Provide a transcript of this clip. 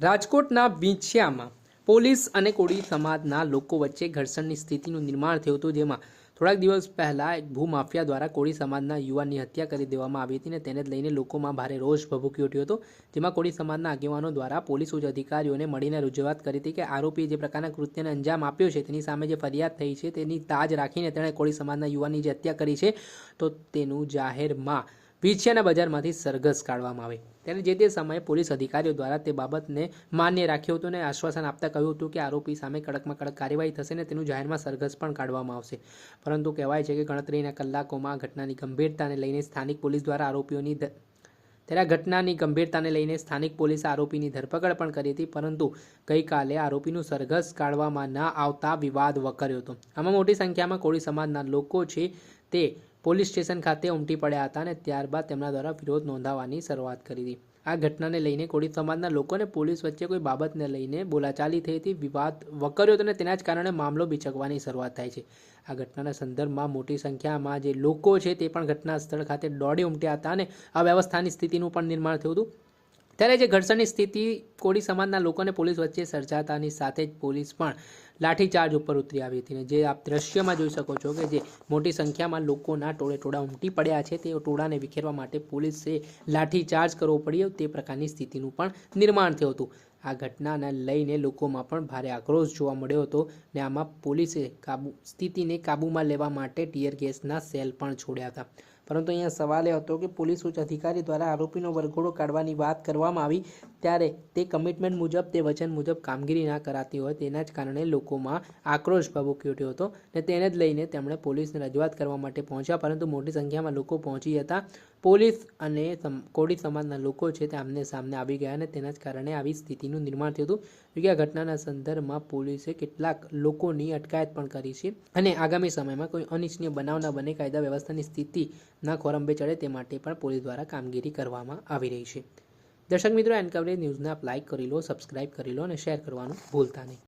રાજકોટના વિંછિયામાં પોલીસ અને કોળી સમાજના લોકો વચ્ચે ઘર્ષણની સ્થિતિનું નિર્માણ થયું હતું, જેમાં થોડાક દિવસ પહેલાં એક ભૂમાફિયા દ્વારા કોળી સમાજના યુવાનની હત્યા કરી દેવામાં આવી હતી અને તેને લઈને લોકોમાં ભારે રોષ ભભૂકી ઉઠ્યો હતો. જેમાં કોળી સમાજના આગેવાનો દ્વારા પોલીસ ઉચ્ચ અધિકારીઓને મળીને રજૂઆત કરી હતી કે આરોપીએ જે પ્રકારના કૃત્યને અંજામ આપ્યો છે, તેની સામે જે ફરિયાદ થઈ છે, તેની તાજ રાખીને તેણે કોળી સમાજના યુવાનની જે હત્યા કરી છે, તો તેનું જાહેરમાં વિછિયાના બજારમાંથી સરઘસ કાઢવામાં આવે. ત્યારે જે તે સમયે પોલીસ અધિકારીઓ દ્વારા તે બાબતને માન્ય રાખ્યું હતું અને આશ્વાસન આપતા કહ્યું હતું કે આરોપી સામે કડકમાં કડક કાર્યવાહી થશે ને તેનું જાહેરમાં સરઘસ પણ કાઢવામાં આવશે. પરંતુ કહેવાય છે કે ગણતરીના કલાકોમાં ઘટનાની ગંભીરતાને લઈને સ્થાનિક પોલીસ દ્વારા આરોપીઓની ત્યારે આ ઘટનાની ગંભીરતાને લઈને સ્થાનિક પોલીસે આરોપીની ધરપકડ પણ કરી હતી, પરંતુ ગઈકાલે આરોપીનું સરઘસ કાઢવામાં ન આવતા વિવાદ વકર્યો હતો. આમાં મોટી સંખ્યામાં કોળી સમાજના લોકો છે તે પોલીસ સ્ટેશન ખાતે ઉમટી પડ્યા હતા અને ત્યારબાદ તેમના દ્વારા વિરોધ નોંધાવવાની શરૂઆત કરી હતી. આ ઘટનાને લઈને કોળી સમાજના લોકોને પોલીસ વચ્ચે કોઈ બાબતને લઈને બોલાચાલી થઈ હતી, વિવાદ વકર્યો અને તેના જ કારણે મામલો બિચકવાની શરૂઆત થાય છે. આ ઘટનાના સંદર્ભમાં મોટી સંખ્યામાં જે લોકો છે તે પણ ઘટના સ્થળ ખાતે દોડી ઉમટ્યા હતા અને અવ્યવસ્થાની સ્થિતિનું પણ નિર્માણ થયું હતું. ત્યારે જે ઘર્ષણની સ્થિતિ કોળી સમાજના લોકોને પોલીસ વચ્ચે સર્જાતાની સાથે જ પોલીસ પણ લાઠીચાર્જ ઉપર ઉતરી આવી હતી જે આપ દ્રશ્યમાં જોઈ શકો છો કે જે મોટી સંખ્યામાં લોકોના ટોળે ટોળા ઉમટી પડ્યા છે તે ટોળાને વિખેરવા માટે પોલીસે લાઠીચાર્જ કરવો પડ્યો, તે પ્રકારની સ્થિતિનું પણ નિર્માણ થયું હતું. આ ઘટનાને લઈને લોકોમાં પણ ભારે આક્રોશ જોવા મળ્યો હતો ને આમાં પોલીસે કાબુ, સ્થિતિને કાબૂમાં લેવા માટે ટીયર ગેસના સેલ પણ છોડ્યા હતા. પરંતુ અહીંયા સવાલ એ હતો કે પોલીસ ઉચ્ચ અધિકારી દ્વારા આરોપીનો વરઘોડો કાઢવાની વાત કરવામાં આવી ત્યારે તે કમિટમેન્ટ મુજબ તે વચન મુજબ કામગીરી ના કરાતી હોય તેના જ કારણે લોકોમાં આક્રોશ ભભૂકી ઉઠ્યો હતો ને તેને જ લઈને તેમણે પોલીસને રજૂઆત કરવા માટે પહોંચ્યા, પરંતુ મોટી સંખ્યામાં લોકો પહોંચી હતા પોલીસ અને કોળી સમાજના લોકો છે તે આમને સામને આવી ગયા અને તેના જ કારણે આવી સ્થિતિનું નિર્માણ થયું હતું. જોકે આ ઘટનાના સંદર્ભમાં પોલીસે કેટલાક લોકોની અટકાયત પણ કરી છે અને આગામી સમયમાં કોઈ અનિચ્છનીય બનાવ ન બને કાયદા વ્યવસ્થાની સ્થિતિ ના ખોરંભે ચડે તે માટે પણ પોલીસ દ્વારા કામગીરી કરવામાં આવી રહી છે. દર્શક મિત્રો એન કવરેજ ન્યૂઝને આપ લાઇક કરી લો સબસ્ક્રાઇબ કરી લો અને શેર કરવાનું ભૂલતા નહીં.